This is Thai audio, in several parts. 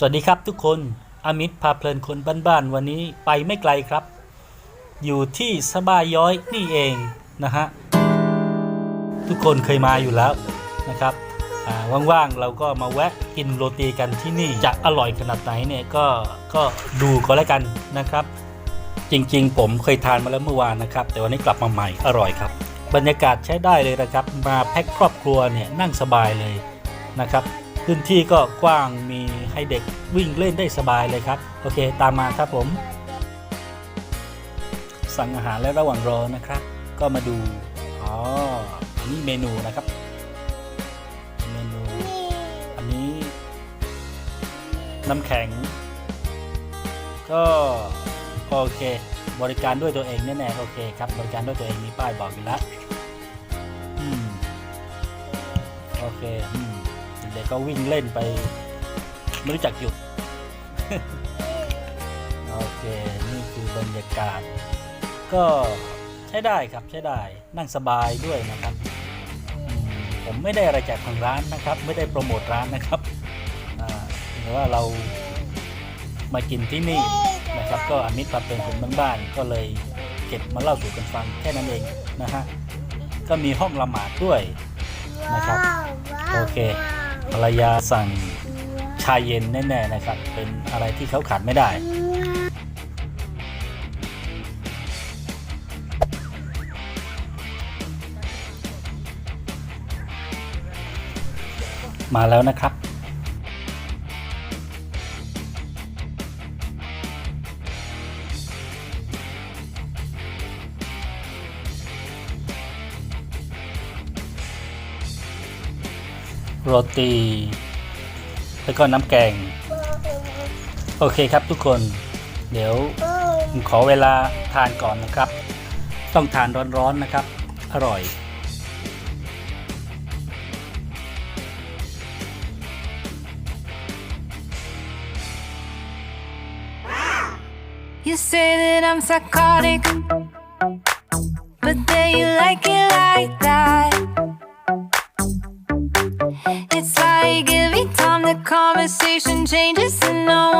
สวัสดีครับทุกคนอามิตรพาเพลินคนบ้านๆวันนี้ไปไม่ไกลครับ อยู่ที่สบายย้อยนี่เองนะฮะทุกคนเคยมาอยู่แล้วนะครับว่างๆเราก็มาแวะกินโรตีกันที่นี่จะอร่อยขนาดไหนเนี่ยก็ก็ดูก็แล้วกันนะครับ จริงๆ ผมเคยทานมาแล้วเมื่อวานนะครับ แต่วันนี้กลับมาใหม่อร่อยครับ บรรยากาศใช้ได้เลยนะครับ มาแพ็คครอบครัวเนี่ยนั่งสบายเลยนะครับ พื้นที่ก็กว้างมีให้เด็กวิ่งเล่นได้สบายเลยครับ โอเคตามมาครับผม สั่งอาหารและระหว่างรอนะครับ ก็มาดู อ๋อ อันนี้เมนูนะครับ เมนู อันนี้ น้ำแข็ง ก็ โอเค บริการด้วยตัวเองแน่ๆโอเคครับ บริการด้วยตัวเองมีป้ายบอกอยู่แล้ว อืม โอเค อืม กๆก็วิ่งเล่นไป ไม่รู้จักหยุด โอเค นี่คือบรรยากาศ ก็ใช้ได้ครับใช้ได้นั่งสบายด้วยนะครับอืมผมไม่ได้อะไรจากทางร้านนะครับ ไม่ได้โปรโมทร้านนะครับอ่าแต่ว่าเรามากินที่นี่นะครับ ก็อมิตรปรับเป็นคนบ้านๆก็เลยเก็บมาเล่าสู่กันฟังแค่นั้นเองนะฮะก็มีห้องละหมาดด้วยนะครับ โอเค ภรรยาสั่งชาเย็นแน่ๆนะครับ เป็นอะไรที่เขาขาดไม่ได้มาแล้วนะครับ โรตี แล้วก็น้ำแกง โอเคครับทุกคน เดี๋ยวผมขอเวลาทานก่อนนะครับ ต้องทานร้อนๆนะครับ อร่อย conversation changes, and I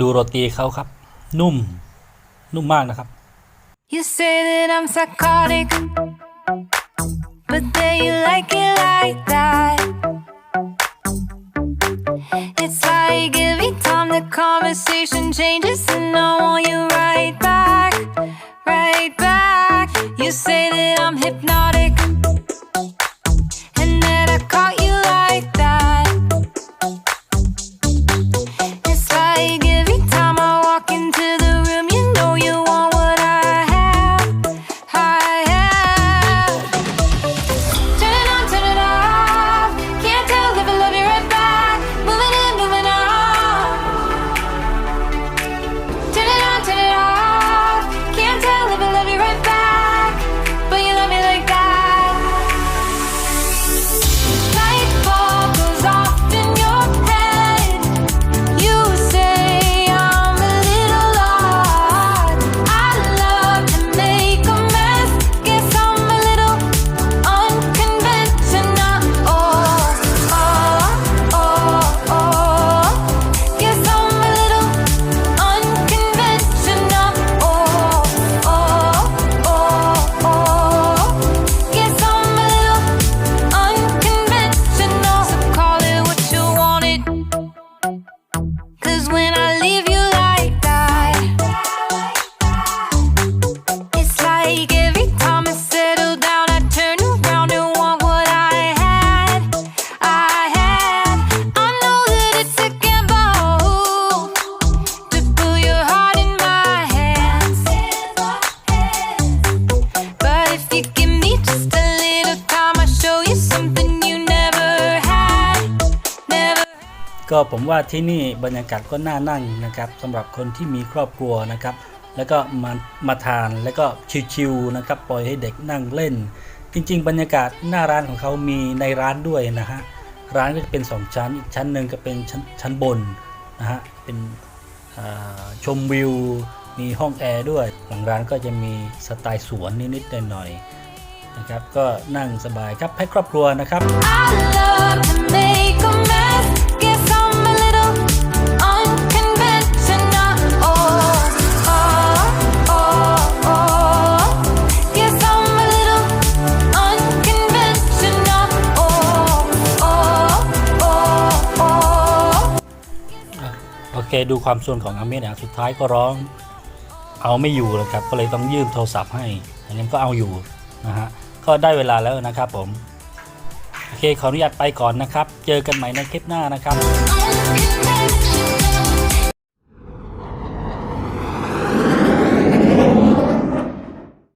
ดูโรตีเขาครับ นุ่ม นุ่มมากนะครับ You say that I'm psychotic, but then you like it like that. It's like every time the conversation changes, ก็ผมว่าที่นี่บรรยากาศก็น่านั่งนะครับสำหรับคนที่มีครอบครัวนะครับ แล้วก็มามาทานแล้วก็ชิวๆนะครับปล่อยให้เด็กนั่งเล่น จริง ๆ บรรยากาศหน้าร้านของเขามีในร้านด้วยนะฮะร้านก็จะเป็น 2 ชั้นอีกชั้นหนึ่งก็เป็นชั้นชั้นบนนะฮะเป็นชมวิว มีห้องแอร์ด้วย หลังร้านก็จะมีสไตล์สวนนิดๆหน่อยๆนะครับก็นั่งสบายครับให้ครอบครัวนะครับ ดูความส่วนของอาเมดนะสุดท้ายก็ร้องเอาไม่อยู่เลยครับก็เลยต้องยืมโทรศัพท์ให้อันนี้ก็เอาอยู่นะฮะก็ได้เวลาแล้วนะครับผมโอเคขออนุญาตไปก่อนนะครับ เจอกันใหม่ในคลิปหน้านะครับ